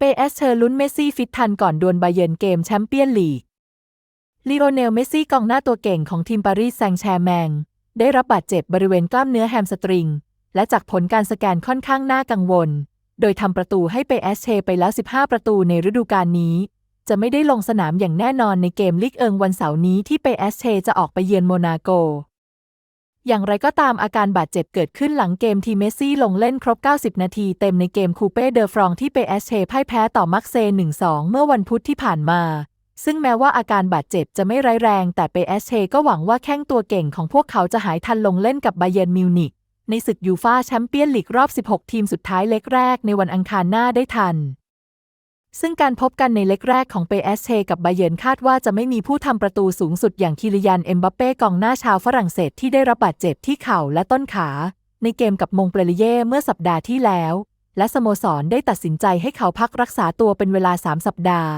เปเอสเชอร์ลุ้นเมสซี่ฟิตทันก่อนดวลบาเยิร์นเกมแชมเปี้ยนลีกลีโอเนลเมสซี่กองหน้าตัวเก่งของทีมปารีสแซงแชร์แมง ได้รับบาดเจ็บบริเวณกล้ามเนื้อแฮมสตริง และจากผลการสแกนค่อนข้างน่ากังวล โดยทำประตูให้เปเอสเชไปแล้ว 15 ประตูในฤดูกาลนี้ จะไม่ได้ลงสนามอย่างแน่นอนในเกมลีกเอิงวันเสาร์นี้ที่เปเอสเชจะออกไปเยือนโมนาโก อย่างไรก็ตามอาการบาดเจ็บเกิดขึ้นหลังเกมที่เมสซี่ลงเล่นครบ 90 นาทีเต็มในเกมคูเป้เดอฟรองที่เปเอสเชพ่ายแพ้ต่อมักเซ 1-2 เมื่อวันพุธที่ผ่านมา ซึ่งแม้ว่าอาการบาดเจ็บจะไม่ร้ายแรง แต่เปเอสเชก็หวังว่าแข้งตัวเก่งของพวกเขาจะหายทันลงเล่นกับไบเยนมิวนิกในศึกยูฟาแชมเปี้ยนลีกรอบ 16 ทีมสุดท้ายเล็กแรกในวันอังคารหน้าได้ทัน ซึ่งการพบกันในเล็กแรกของเปเอสเชกับบาเยนคาดว่าจะไม่มีผู้ทำประตูสูงสุดอย่างคิริยันเอ็มบัปเป้กองหน้าชาวฝรั่งเศสที่ได้รับบาดเจ็บที่เข่าและต้นขา ในเกมกับมงเปรลิเย่เมื่อสัปดาห์ที่แล้ว และสโมสรได้ตัดสินใจให้เขาพักรักษาตัวเป็นเวลา 3 สัปดาห์